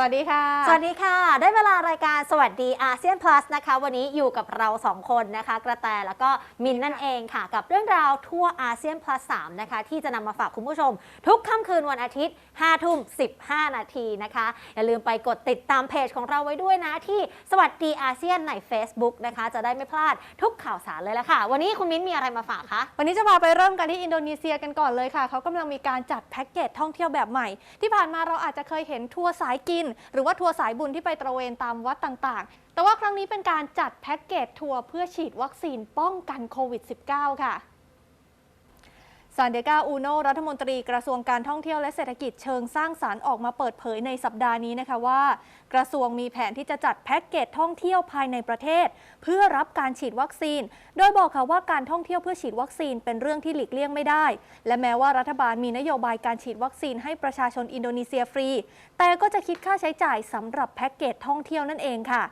สวัสดีค่ะ สวัสดีค่ะ ได้เวลารายการสวัสดีอาเซียน plus นะคะ วันนี้อยู่กับเราสองคนนะคะ กระแตแล้วก็มินนั่นเองค่ะ กับเรื่องราวทั่วอาเซียน plus 3นะคะ ที่จะนำมาฝากคุณผู้ชม ทุกค่ำคืนวันอาทิตย์5ทุ่ม 15 นาทีนะคะ อย่าลืมไปกดติดตามเพจของเราไว้ด้วยนะ ที่สวัสดีอาเซียนใน Facebook นะคะ จะได้ไม่พลาดทุกข่าวสารเลยละค่ะ วันนี้คุณมิ้นมีอะไรมาฝากคะวันนี้จะพาไปเริ่มกันที่อินโดนีเซียกันก่อนเลยค่ะเขากำลังมีการจัดแพ็กเกจท่องเที่ยวแบบใหม่ ที่ผ่านมาเราอาจจะเคยเห็นทัวร์สายกินหรือว่าทัวร์สายบุญที่ไปตระเวนตามวัดต่างๆ แต่ว่าครั้งนี้เป็นการจัดแพ็กเกจทัวร์เพื่อฉีดวัคซีนป้องกันโควิด -19 ค่ะ ซานเดกาอูโนรัฐมนตรีกระทรวงการท่องเที่ยวและเศรษฐกิจเชิงสร้างสารรค์ออกมาเปิดเผยในสัปดาห์นี้นะคะว่า กระทรวงมีแผนที่จะจัดแพ็กเกจท่องเที่ยวภายในประเทศ เพื่อรับการฉีดวัคซีน โดยบอกค่ะว่าการท่องเที่ยวเพื่อฉีดวัคซีนเป็นเรื่องที่หลีกเลี่ยงไม่ได้ และแม้ว่ารัฐบาลมีนโยบายการฉีดวัคซีนให้ประชาชนอินโดนีเซียฟรี แต่ก็จะคิดค่าใช้จ่ายสำหรับแพ็กเกจท่องเที่ยวนั่นเองค่ะ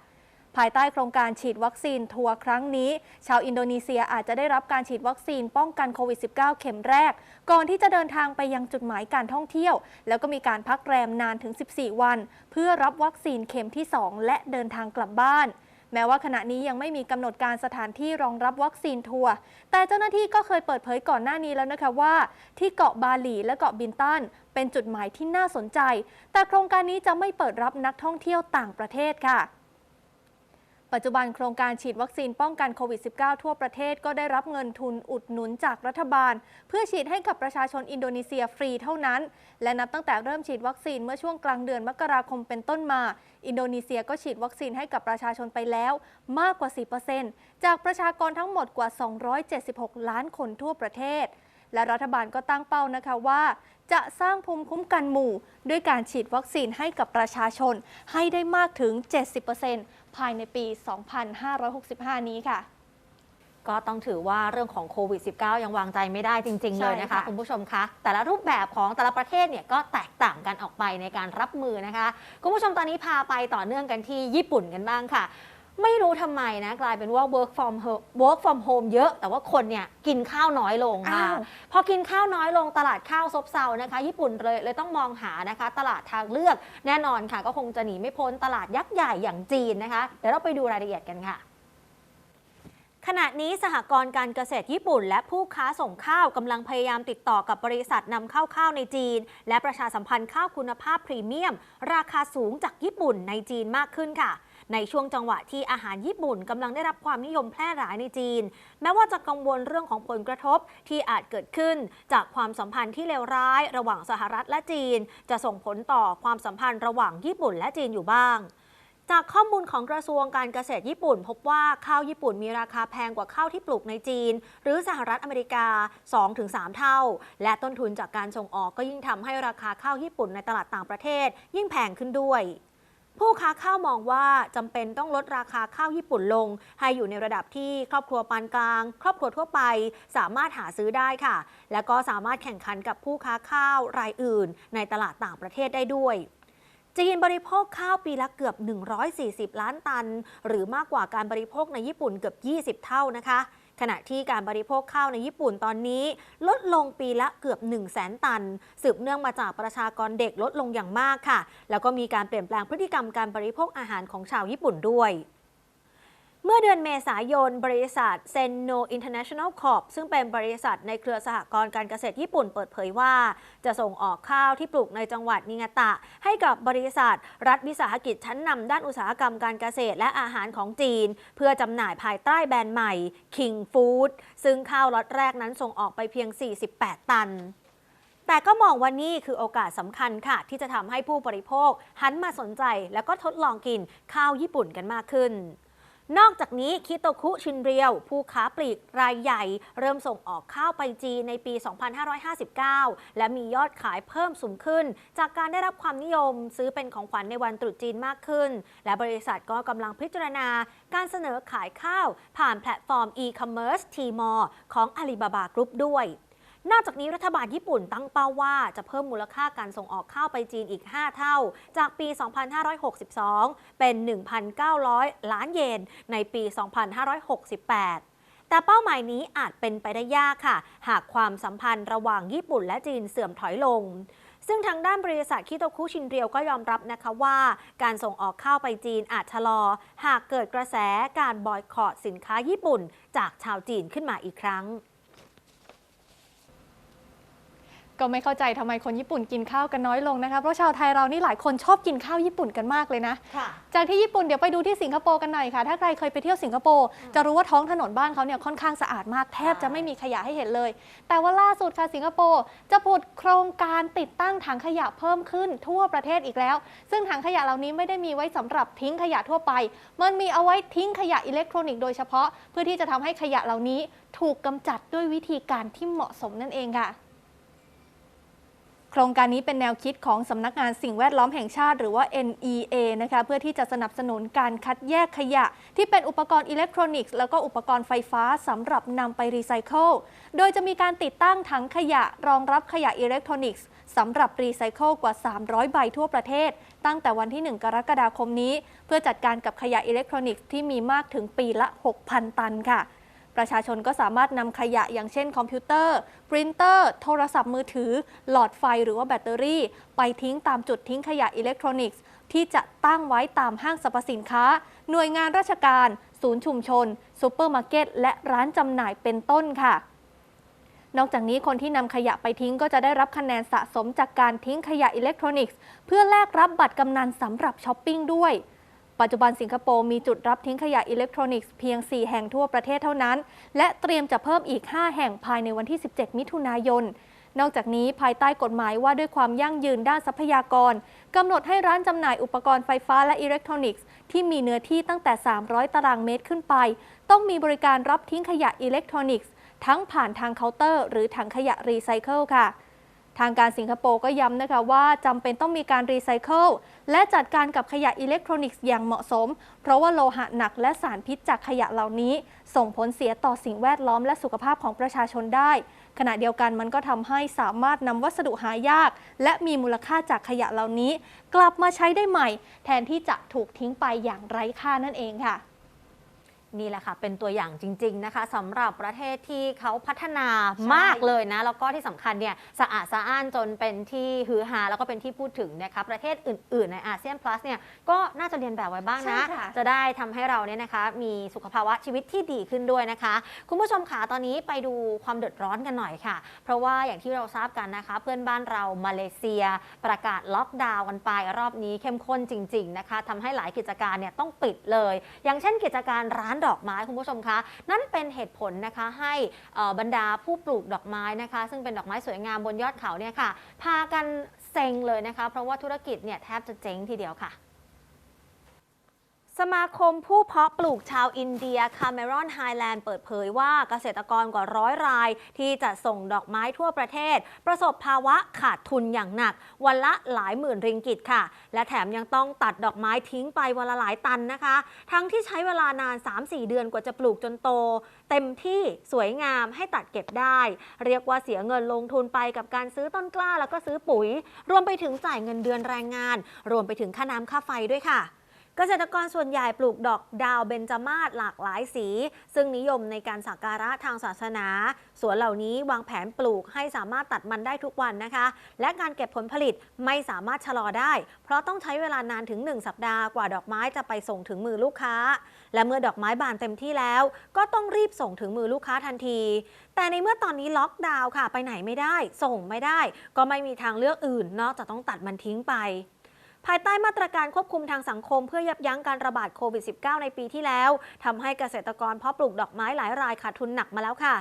ภายใต้โครงการฉีดวัคซีนทัวร์ครั้งนี้ ชาวอินโดนีเซียอาจจะได้รับการฉีดวัคซีนป้องกันโควิด -19 เข็มแรก ก่อนที่จะเดินทางไปยังจุดหมายการท่องเที่ยว แล้วก็มีการพักแรมนานถึง 14 วัน เพื่อรับวัคซีนเข็มที่ 2 และเดินทางกลับบ้านแม้ว่าขณะนี้ยังไม่มีกำหนดการสถานที่รองรับวัคซีนทัวร์ แต่เจ้าหน้าที่ก็เคยเปิดเผยก่อนหน้านี้แล้วนะคะว่า ที่เกาะบาหลีและเกาะบินตันเป็นจุดหมายที่น่าสนใจ แต่โครงการนี้จะไม่เปิดรับนักท่องเที่ยวต่างประเทศค่ะ ปัจจุบันโครงการฉีดวัคซีนป้องกันโควิด -19 ทั่วประเทศก็ได้รับเงินทุนอุดหนุนจากรัฐบาล เพื่อฉีดให้กับประชาชนอินโดนีเซียฟรีเท่านั้น และนับตั้งแต่เริ่มฉีดวัคซีนเมื่อช่วงกลางเดือนมกราคมเป็นต้นมา อินโดนีเซียก็ฉีดวัคซีนให้กับประชาชนไปแล้ว มากกว่า 4%จากประชากรทั้งหมดกว่า 276 ล้านคนทั่วประเทศและรัฐบาลก็ตั้งเป้านะคะว่า จะสร้างภูมิคุ้มกันหมู่ ด้วยการฉีดวัคซีนให้กับประชาชน ให้ได้มากถึง 70%ภายในปี 2565 นี้ค่ะก็ต้องถือว่าเรื่องของโควิด -19 ยังวางใจไม่ได้จริง ๆ เลยนะคะใช่ค่ะคุณผู้ชมคะ แต่ละรูปแบบของแต่ละประเทศเนี่ยก็แตกต่างกันออกไปในการรับมือนะคะ คุณผู้ชมตอนนี้พาไปต่อเนื่องกันที่ญี่ปุ่นกันบ้างค่ะ ไม่รู้ทำไมนะ กลายเป็นว่า work from home work from home เยอะ แต่ว่าคนเนี่ยกินข้าวน้อยลงค่ะ อ้าว พอกินข้าวน้อยลงตลาดข้าวซบเซานะคะ ญี่ปุ่นเลยเลยต้องมองหานะคะ ตลาดทางเลือกแน่นอนค่ะ ก็คงจะหนีไม่พ้นตลาดยักษ์ใหญ่อย่างจีนนะคะ เดี๋ยวเราไปดูรายละเอียดกันค่ะ ขณะนี้สหกรณ์การเกษตรญี่ปุ่น และผู้ค้าส่งข้าวกำลังพยายามติดต่อกับบริษัทนำเข้าข้าวในจีน และประชาสัมพันธ์ข้าวคุณภาพพรีเมียม ราคาสูงจากญี่ปุ่นในจีนมากขึ้นค่ะ ในช่วงจังหวะที่อาหารญี่ปุ่นกำลังได้รับความนิยมแพร่หลายในจีน แม้ว่าจะกังวลเรื่องของผลกระทบที่อาจเกิดขึ้น จากความสัมพันธ์ที่เลวร้าย ระหว่างสหรัฐและจีน จะส่งผลต่อความสัมพันธ์ระหว่างญี่ปุ่นและจีนอยู่บ้างจากข้อมูลของกระทรวงการเกษตรญี่ปุ่น พบว่าข้าวญี่ปุ่นมีราคาแพงกว่าข้าวที่ปลูกในจีน หรือสหรัฐอเมริกา 2-3 เท่า และต้นทุนจากการส่งออกก็ยิ่งทำให้ราคาข้าวญี่ปุ่นในตลาดต่างประเทศ ยิ่งแพงขึ้นด้วย ผู้ค้าข้าวมองว่าจำเป็นต้องลดราคาข้าวญี่ปุ่นลง ให้อยู่ในระดับที่ครอบครัวปานกลาง ครอบครัวทั่วไป สามารถหาซื้อได้ค่ะ และก็สามารถแข่งขันกับผู้ค้าข้าวรายอื่น ในตลาดต่างประเทศได้ด้วยจีนบริโภคข้าวปีละเกือบ 140 ล้านตัน หรือมากกว่าการบริโภคในญี่ปุ่นเกือบ 20 เท่านะคะ ขณะที่การบริโภคข้าวในญี่ปุ่นตอนนี้ ลดลงปีละเกือบ 1 0 0 0 0แสนตัน สืบเนื่องมาจากประชากรเด็กลดลงอย่างมากค่ะ แล้วก็มีการเปลี่ยนแปลงพฤติกรรมการบริโภคอาหารของชาวญี่ปุ่นด้วย เมื่อเดือนเมษายน บริษัทเซนโนอินเตอร์เนชั่นแนลคอร์ปซึ่งเป็นบริษัทในเครือสหกรณ์การเกษตรญี่ปุ่นเปิดเผยว่า จะส่งออกข้าวที่ปลูกในจังหวัดนิงาตะ ให้กับบริษัท รัฐวิสาหกิจชั้นนำด้านอุตสาหกรรมการเกษตรและอาหารของจีน เพื่อจำหน่ายภายใต้แบรนด์ใหม่ King Food ซึ่งข้าวล็อตแรกนั้นส่งออกไปเพียง 48 ตันแต่ก็มองว่านี่คือโอกาสสำคัญค่ะ ที่จะทำให้ผู้บริโภคหันมาสนใจ แล้วก็ทดลองกินข้าวญี่ปุ่นกันมากขึ้น นอกจากนี้คิโตคุชินเรียว ผู้ค้าปลีกรายใหญ่ เริ่มส่งออกข้าวไปจีนในปี 2559 และมียอดขายเพิ่มสูงขึ้น จากการได้รับความนิยมซื้อเป็นของขวัญในวันตรุษจีนมากขึ้น และบริษัทก็กำลังพิจารณาการเสนอขายข้าว ผ่านแพลตฟอร์ม e-commerce Tmall ของ Alibaba Group ด้วย นอกจากนี้รัฐบาลญี่ปุ่นตั้งเป้าว่าจะเพิ่มมูลค่าการส่งออกข้าวไปจีนอีก 5 เท่า จากปี 2562 เป็น 1,900 ล้านเยน ในปี 2568แต่เป้าหมายนี้อาจเป็นไปได้ยากค่ะ หากความสัมพันธ์ระหว่างญี่ปุ่นและจีนเสื่อมถอยลง ซึ่งทางด้านบริษัทคิโตคุชินเรียวก็ยอมรับนะคะว่า การส่งออกข้าวไปจีนอาจชะลอ หากเกิดกระแสการบอยคอรตสินค้าญี่ปุ่น จากชาวจีนขึ้นมาอีกครั้ง ก็ไม่เข้าใจทำไมคนญี่ปุ่นกินข้าวกันน้อยลงนะคะเพราะชาวไทยเรานี่หลายคนชอบกินข้าวญี่ปุ่นกันมากเลยนะค่ะจากที่ญี่ปุ่นเดี๋ยวไปดูที่สิงคโปร์กันหน่อยค่ะ ถ้าใครเคยไปเที่ยวสิงคโปร์จะรู้ว่าท้องถนนบ้านเขาเนี่ยค่อนข้างสะอาดมากแทบจะไม่มีขยะให้เห็นเลย แต่ว่าล่าสุดค่ะสิงคโปร์จะผุดโครงการติดตั้งถังขยะเพิ่มขึ้นทั่วประเทศอีกแล้ว ซึ่งถังขยะเหล่านี้ไม่ได้มีไว้สำหรับทิ้งขยะทั่วไป มันมีเอาไว้ทิ้งขยะอิเล็กทรอนิกส์โดยเฉพาะ เพื่อที่จะทำให้ขยะเหล่านี้ถูกกำจัดด้วยวิธีการที่เหมาะสมนั่นเองค่ะโครงการนี้เป็นแนวคิดของสำนักงานสิ่งแวดล้อมแห่งชาติหรือว่า NEA นะคะเพื่อที่จะสนับสนุนการคัดแยกขยะ ที่เป็นอุปกรณ์อิเล็กทรอนิกส์แล้วก็อุปกรณ์ไฟฟ้าสำหรับนำไปรีไซเคิลโดยจะมีการติดตั้งถังขยะรองรับขยะอิเล็กทรอนิกส์สำหรับรีไซเคิลกว่า 300 ใบทั่วประเทศ ตั้งแต่วันที่ 1 กรกฎาคมนี้ เพื่อจัดการกับขยะอิเล็กทรอนิกส์ที่มีมากถึงปีละ 6,000 ตันค่ะ ประชาชนก็สามารถนำขยะอย่างเช่นคอมพิวเตอร์ปรินเตอร์ โทรศัพท์มือถือ หลอดไฟหรือว่าแบตเตอรี่ ไปทิ้งตามจุดทิ้งขยะอิเล็กทรอนิกส์ ที่จะตั้งไว้ตามห้างสรรพสินค้า หน่วยงานราชการ ศูนย์ชุมชนซูเปอร์มาร์เก็ตและร้านจำหน่ายเป็นต้นค่ะนอกจากนี้คนที่นำขยะไปทิ้งก็จะได้รับคะแนนสะสมจากการทิ้งขยะอิเล็กทรอนิกส์ เพื่อแลกรับบัตรกำนันสำหรับช้อปปิ้งด้วย ปัจจุบันสิงคโปร์มีจุดรับทิ้งขยะอิเล็กทรอนิกส์เพียง 4 แห่งทั่วประเทศเท่านั้น และเตรียมจะเพิ่มอีก 5 แห่งภายในวันที่ 17 มิถุนายน นอกจากนี้ภายใต้กฎหมายว่าด้วยความยั่งยืนด้านทรัพยากรกำหนดให้ร้านจำหน่ายอุปกรณ์ไฟฟ้าและอิเล็กทรอนิกส์ที่มีเนื้อที่ตั้งแต่ 300 ตารางเมตรขึ้นไป ต้องมีบริการรับทิ้งขยะอิเล็กทรอนิกส์ ทั้งผ่านทางเคาน์เตอร์ หรือถังขยะรีไซเคิลค่ะ ทางการสิงคโปร์ก็ย้ำนะคะว่าจำเป็นต้องมีการรีไซเคิลและจัดการกับขยะอิเล็กทรอนิกส์อย่างเหมาะสม เพราะว่าโลหะหนักและสารพิษจากขยะเหล่านี้ ส่งผลเสียต่อสิ่งแวดล้อมและสุขภาพของประชาชนได้ ขณะเดียวกันมันก็ทำให้สามารถนำวัสดุหายาก และมีมูลค่าจากขยะเหล่านี้ กลับมาใช้ได้ใหม่ แทนที่จะถูกทิ้งไปอย่างไร้ค่านั่นเองค่ะ นี่แหละค่ะ เป็นตัวอย่างจริง ๆ นะคะสำหรับประเทศที่เขาพัฒนาใช่มากเลยนะ แล้วก็ที่สำคัญเนี่ยสะอาดสะอ้านจนเป็นที่ฮือฮาแล้วก็เป็นที่พูดถึงนะคะประเทศอื่น ๆ ในอาเซียน plus เนี่ยก็น่าจะเรียนแบบไว้บ้างนะ ใช่ค่ะ จะได้ทำให้เราเนี่ยนะคะ มีสุขภาวะชีวิตที่ดีขึ้นด้วยนะคะ คุณผู้ชมค่ะตอนนี้ไปดูความเดือดร้อนกันหน่อยค่ะ เพราะว่าอย่างที่เราทราบกันนะคะ เพื่อนบ้านเรามาเลเซีย ประกาศล็อกดาวน์กันไปรอบนี้เข้มข้นจริง ๆ นะคะทำให้หลายกิจการเนี่ยต้องปิดเลย อย่างเช่นกิจการร้านดอกไม้คุณผู้ชมคะนั่นเป็นเหตุผลนะคะให้บรรดาผู้ปลูกดอกไม้นะคะ ซึ่งเป็นดอกไม้สวยงามบนยอดเขาเนี่ยค่ะ พากันเซ็งเลยนะคะ เพราะว่าธุรกิจเนี่ยแทบจะเจ๊งทีเดียวค่ะ สมาคมผู้เพาะปลูกชาวอินเดียคาเมรอนไฮแลนด์เปิดเผยว่าเกษตรกรกว่าร้อยราย ที่จะส่งดอกไม้ทั่วประเทศ ประสบภาวะขาดทุนอย่างหนัก วันละหลายหมื่นริงกิตค่ะ และแถมยังต้องตัดดอกไม้ทิ้งไปวันละหลายตันนะคะ ทั้งที่ใช้เวลานาน 3-4 เดือนกว่าจะปลูกจนโต เต็มที่สวยงามให้ตัดเก็บได้ เรียกว่าเสียเงินลงทุนไปกับการซื้อต้นกล้าแล้วก็ซื้อปุ๋ย รวมไปถึงจ่ายเงินเดือนแรงงาน รวมไปถึงค่าน้ำค่าไฟด้วยค่ะ เกษตรกรส่วนใหญ่ปลูกดอกดาวเบญจมาศหลากหลายสี ซึ่งนิยมในการสักการะทางศาสนา สวนเหล่านี้วางแผนปลูกให้สามารถตัดมันได้ทุกวันนะคะ และการเก็บผลผลิตไม่สามารถชะลอได้ เพราะต้องใช้เวลานานถึง 1 สัปดาห์กว่าดอกไม้จะไปส่งถึงมือลูกค้า และเมื่อดอกไม้บานเต็มที่แล้ว ก็ต้องรีบส่งถึงมือลูกค้าทันที แต่ในเมื่อตอนนี้ล็อกดาวน์ค่ะ ไปไหนไม่ได้ ส่งไม่ได้ ก็ไม่มีทางเลือกอื่น นอกจากต้องตัดมันทิ้งไป ภายใต้มาตรการควบคุมทางสังคม เพื่อยับยั้งการระบาดโควิด -19 ในปีที่แล้วทำให้เกษตรกรเพาะปลูกดอกไม้หลายรายขาดทุนหนักมาแล้วค่ะ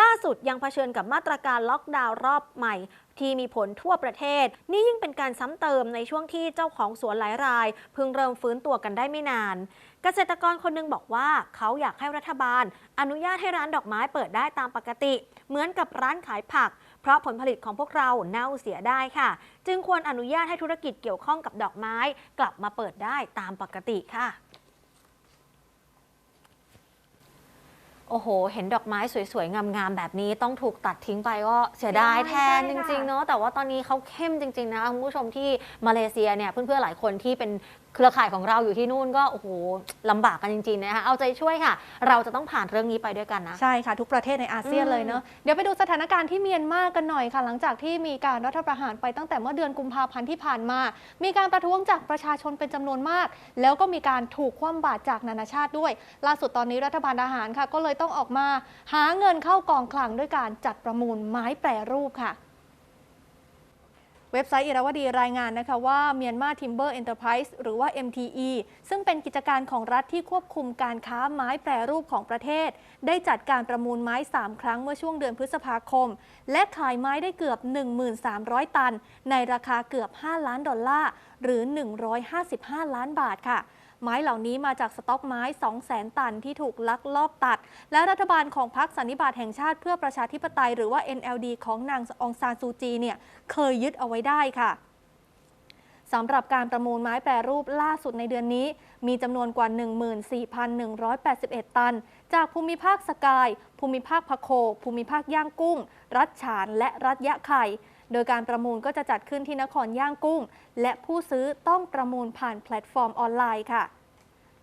ล่าสุดยังเผชิญกับมาตรการล็อกดาวน์รอบใหม่ ที่มีผลทั่วประเทศ นี่ยิ่งเป็นการซ้ำเติมในช่วงที่เจ้าของสวนหลายรายเพิ่งเริ่มฟื้นตัวกันได้ไม่นาน เกษตรกรคนหนึงบอกว่าเขาอยากให้รัฐบาล อนุญาตให้ร้านดอกไม้เปิดได้ตามปกติ เหมือนกับร้านขายผัก เพราะผลผลิตของพวกเราเน่าเสียได้ค่ะ จึงควรอนุญาตให้ธุรกิจเกี่ยวข้องกับดอกไม้ กลับมาเปิดได้ตามปกติค่ะโอ้โห เห็นดอกไม้สวยๆ งามๆ แบบนี้ต้องถูกตัดทิ้งไปก็เสียดายแทนจริงๆ เนาะแต่ว่าตอนนี้เขาเข้มจริงๆ นะคุณผู้ชมที่มาเลเซียเนี่ยเพื่อนๆ หลายคนที่เป็น เครือข่ายของเราอยู่ที่นู่นก็โอ้โหลำบากกันจริงๆนะคะเอาใจช่วยค่ะ เราจะต้องผ่านเรื่องนี้ไปด้วยกันนะ ใช่ค่ะ ทุกประเทศในอาเซียนอืมเลยเนอะเดี๋ยวไปดูสถานการณ์ที่เมียนมากันหน่อยค่ะ หลังจากที่มีการรัฐประหารไปตั้งแต่เมื่อเดือนกุมภาพันธ์ที่ผ่านมา มีการประท้วงจากประชาชนเป็นจำนวนมาก แล้วก็มีการถูกคว่ำบาตรจากนานาชาติด้วย ล่าสุดตอนนี้รัฐบาลทหารค่ะ ก็เลยต้องออกมา หาเงินเข้ากองคลังด้วยการจัดประมูลไม้แปรรูปค่ะ เว็บไซต์อิราวดีรายงานนะคะว่าเมียนมาทิมเบอร์เอ็นเตอร์ไพรส์หรือว่า MTE ซึ่งเป็นกิจการของรัฐที่ควบคุมการค้าไม้แปรรูปของประเทศ ได้จัดการประมูลไม้ 3 ครั้งเมื่อช่วงเดือนพฤษภาคม และขายไม้ได้เกือบ 1,300 ตัน ในราคาเกือบ 5 ล้านดอลลาร์หรือ 155 ล้านบาทค่ะ ไม้เหล่านี้มาจากสต็อกไม้ 200,000 ตันที่ถูกลักลอบตัด และรัฐบาลของพรรคสันนิบาตแห่งชาติเพื่อประชาธิปไตยหรือว่า NLD ของนางองซานซูจีเนี่ยเคยยึดเอาไว้ได้ค่ะสำหรับการประมูลไม้แปรรูปล่าสุดในเดือนนี้ มีจำนวนกว่า 14,181 ตัน จากภูมิภาคสกาย ภูมิภาคพะโค ภูมิภาคย่างกุ้ง รัฐฉานและรัฐยะไข่ โดยการประมูลก็จะจัดขึ้นที่นครย่างกุ้ง และผู้ซื้อต้องประมูลผ่านแพลตฟอร์มออนไลน์ค่ะ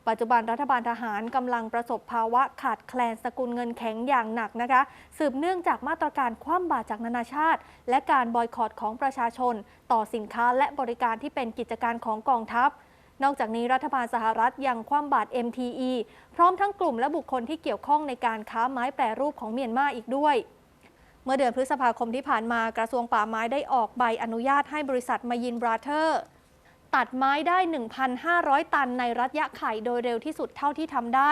ปัจจุบันรัฐบาลทหารกำลังประสบภาวะขาดแคลนสกุลเงินแข็งอย่างหนักนะคะ สืบเนื่องจากมาตรการคว่ำบาตรจากนานาชาติ และการบอยคอรดของประชาชน ต่อสินค้าและบริการที่เป็นกิจการของกองทัพนอกจากนี้รัฐบาลสหรัฐยังคว่ำบาตร MTE พร้อมทั้งกลุ่มและบุคคลที่เกี่ยวข้องในการค้าไม้แปรรูปของเมียนมาอีกด้วย เมื่อเดือนพฤษภาคมที่ผ่านมากระทรวงป่าไม้ได้ออกใบอนุญาตให้บริษัทมายินบราเธอร์ ตัดไม้ได้ 1,500 ตันในรัฐยะไข่โดยเร็วที่สุดเท่าที่ทำได้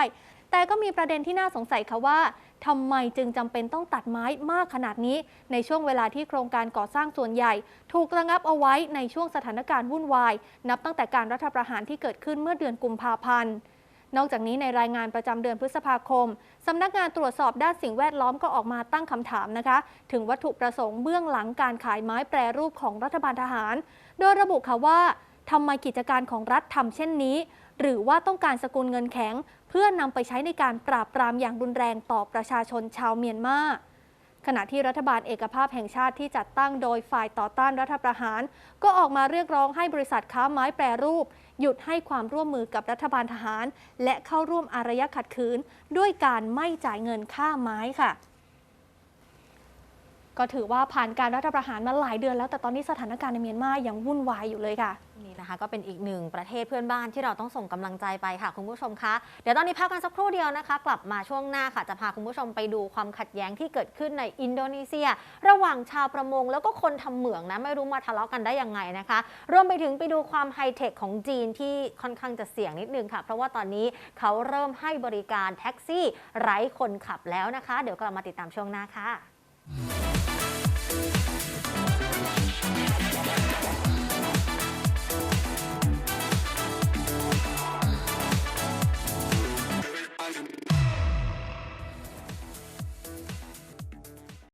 แต่ก็มีประเด็นที่น่าสงสัยค่ะว่าทำไมจึงจำเป็นต้องตัดไม้มากขนาดนี้ ในช่วงเวลาที่โครงการก่อสร้างส่วนใหญ่ ถูกระงับเอาไว้ในช่วงสถานการณ์วุ่นวาย นับตั้งแต่การรัฐประหารที่เกิดขึ้นเมื่อเดือนกุมภาพันธ์ นอกจากนี้ในรายงานประจำเดือนพฤษภาคมสำนักงานตรวจสอบด้านสิ่งแวดล้อมก็ออกมาตั้งคำถามนะคะ ถึงวัตถุประสงค์เบื้องหลังการขายไม้แปรรูปของรัฐบาลทหาร โดยระบุค่ะว่าทำไมกิจการของรัฐทำเช่นนี้ หรือว่าต้องการสกุลเงินแข็ง เพื่อนำไปใช้ในการปราบปรามอย่างรุนแรงต่อประชาชนชาวเมียนมาขณะที่รัฐบาลเอกภาพแห่งชาติที่จัดตั้งโดยฝ่ายต่อต้านรัฐประหาร ก็ออกมาเรียกร้องให้บริษัทค้าไม้แปรรูป หยุดให้ความร่วมมือกับรัฐบาลทหาร และเข้าร่วมอารยะขัดขืน ด้วยการไม่จ่ายเงินค่าไม้ค่ะ ก็ถือว่าผ่านการรัฐประหารมาหลายเดือนแล้วแต่ตอนนี้สถานการณ์ในเมียนมายังวุ่นวายอยู่เลยค่ะนี่นะคะ ก็เป็นอีกหนึ่งประเทศเพื่อนบ้านที่เราต้องส่งกำลังใจไปค่ะคุณผู้ชมคะเดี๋ยวตอนนี้พักกันสักครู่เดียวนะคะ กลับมาช่วงหน้าค่ะจะพาคุณผู้ชมไปดูความขัดแย้งที่เกิดขึ้นในอินโดนีเซีย ระหว่างชาวประมงแล้วก็คนทำเหมืองนะไม่รู้มาทะเลาะกันได้ยังไงนะคะรวมไปถึงไปดูความไฮเทคของจีนที่ค่อนข้างจะเสี่ยงนิดนึงค่ะ เพราะว่าตอนนี้เขาเริ่มให้บริการแท็กซี่ไร้คนขับแล้วนะคะ เดี๋ยวกลับมาติดตามช่วงหน้าค่ะ